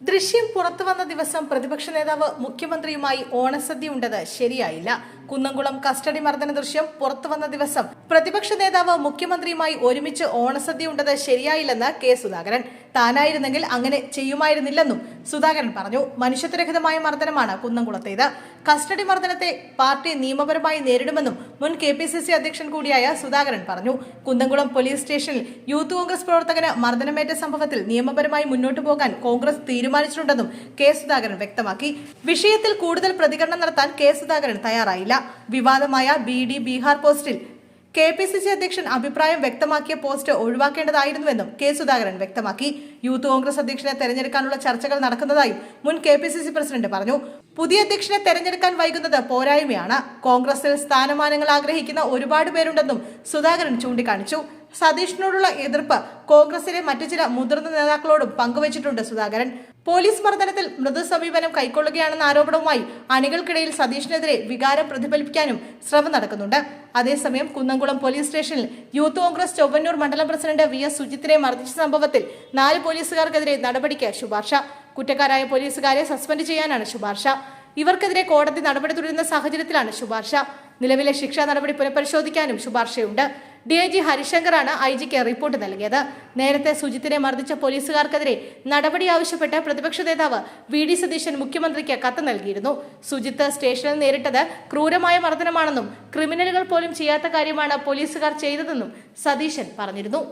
ദൃശ്യം പുറത്തു വന്ന ദിവസം പ്രതിപക്ഷ നേതാവ് മുഖ്യമന്ത്രിയുമായി ഓണസദ്യ ഉണ്ടത് ശരിയായില്ല. കുന്നംകുളം കസ്റ്റഡി മർദ്ദന ദൃശ്യം പുറത്തുവന്ന ദിവസം പ്രതിപക്ഷ നേതാവ് മുഖ്യമന്ത്രിയുമായി ഒരുമിച്ച് ഓണസദ്യ ഉണ്ടത് ശരിയായില്ലെന്ന് കെ സുധാകരൻ. താനായിരുന്നെങ്കിൽ അങ്ങനെ ചെയ്യുമായിരുന്നില്ലെന്നും സുധാകരൻ പറഞ്ഞു. മനുഷ്യത്വരഹിതമായ മർദ്ദനമാണ് കുന്നംകുളത്തേത്. കസ്റ്റഡി മർദ്ദനത്തെ പാർട്ടി നിയമപരമായി നേരിടുമെന്നും മുൻ കെ പി സി സി അധ്യക്ഷൻ കൂടിയായ സുധാകരൻ പറഞ്ഞു. കുന്നംകുളം പോലീസ് സ്റ്റേഷനിൽ യൂത്ത് കോൺഗ്രസ് പ്രവർത്തകന് മർദ്ദനമേറ്റ സംഭവത്തിൽ നിയമപരമായി മുന്നോട്ടു പോകാൻ കോൺഗ്രസ് തീരുമാനിച്ചിട്ടുണ്ടെന്നും കെ സുധാകരൻ വ്യക്തമാക്കി. വിഷയത്തിൽ കൂടുതൽ പ്രതികരണം നടത്താൻ കെ സുധാകരൻ തയ്യാറായില്ല. വിവാദമായ ബി ഡി ബീഹാർ പോസ്റ്റിൽ കെ പി സി സി അധ്യക്ഷൻ അഭിപ്രായം വ്യക്തമാക്കിയ പോസ്റ്റ് ഒഴിവാക്കേണ്ടതായിരുന്നുവെന്നും കെ സുധാകരൻ വ്യക്തമാക്കി. യൂത്ത് കോൺഗ്രസ് അധ്യക്ഷനെ തെരഞ്ഞെടുക്കാനുള്ള ചർച്ചകൾ നടക്കുന്നതായും മുൻ K P C C president പറഞ്ഞു. പുതിയ അധ്യക്ഷനെ തെരഞ്ഞെടുക്കാൻ വൈകുന്നത് പോരായ്മയാണ്. കോൺഗ്രസിൽ സ്ഥാനമാനങ്ങൾ ആഗ്രഹിക്കുന്ന ഒരുപാട് പേരുണ്ടെന്നും സുധാകരൻ ചൂണ്ടിക്കാണിച്ചു. സതീഷിനോടുള്ള എതിർപ്പ് കോൺഗ്രസിലെ മറ്റു ചില മുതിർന്ന നേതാക്കളോടും പങ്കുവച്ചിട്ടുണ്ട് സുധാകരൻ. പോലീസ് മർദ്ദനത്തിൽ മൃതസമീപനം കൈക്കൊള്ളുകയാണെന്ന ആരോപണവുമായി അണികൾക്കിടയിൽ സതീഷിനെതിരെ വികാരം പ്രതിഫലിപ്പിക്കാനും ശ്രമം നടക്കുന്നുണ്ട്. അതേസമയം കുന്നംകുളം പോലീസ് സ്റ്റേഷനിൽ യൂത്ത് കോൺഗ്രസ് ചൊവ്വന്നൂർ മണ്ഡലം പ്രസിഡന്റ് വി എസ് സുജിത്തിനെ മർദ്ദിച്ച സംഭവത്തിൽ നാല് പോലീസുകാർക്കെതിരെ നടപടിക്ക് ശുപാർശ. കുറ്റക്കാരായ പോലീസുകാരെ സസ്പെൻഡ് ചെയ്യാനാണ് ശുപാർശ. ഇവർക്കെതിരെ കോടതി നടപടി തുടരുന്ന സാഹചര്യത്തിലാണ് ശുപാർശ. നിലവിലെ ശിക്ഷാ നടപടി പുനഃപരിശോധിക്കാനും ശുപാർശയുണ്ട്. ഡി ഐ ജി ഹരിശങ്കറാണ് ഐ ജിക്ക് റിപ്പോർട്ട് നൽകിയത്. നേരത്തെ സുജിത്തിനെ മർദ്ദിച്ച പോലീസുകാർക്കെതിരെ നടപടി ആവശ്യപ്പെട്ട് പ്രതിപക്ഷ നേതാവ് വി ഡി സതീശൻ മുഖ്യമന്ത്രിക്ക് കത്ത് നൽകിയിരുന്നു. സുജിത്ത് സ്റ്റേഷനിൽ നേരിട്ടത് ക്രൂരമായ മർദ്ദനമാണെന്നും ക്രിമിനലുകൾ പോലും ചെയ്യാത്ത കാര്യമാണ് പോലീസുകാർ ചെയ്തതെന്നും സതീശൻ പറഞ്ഞിരുന്നു.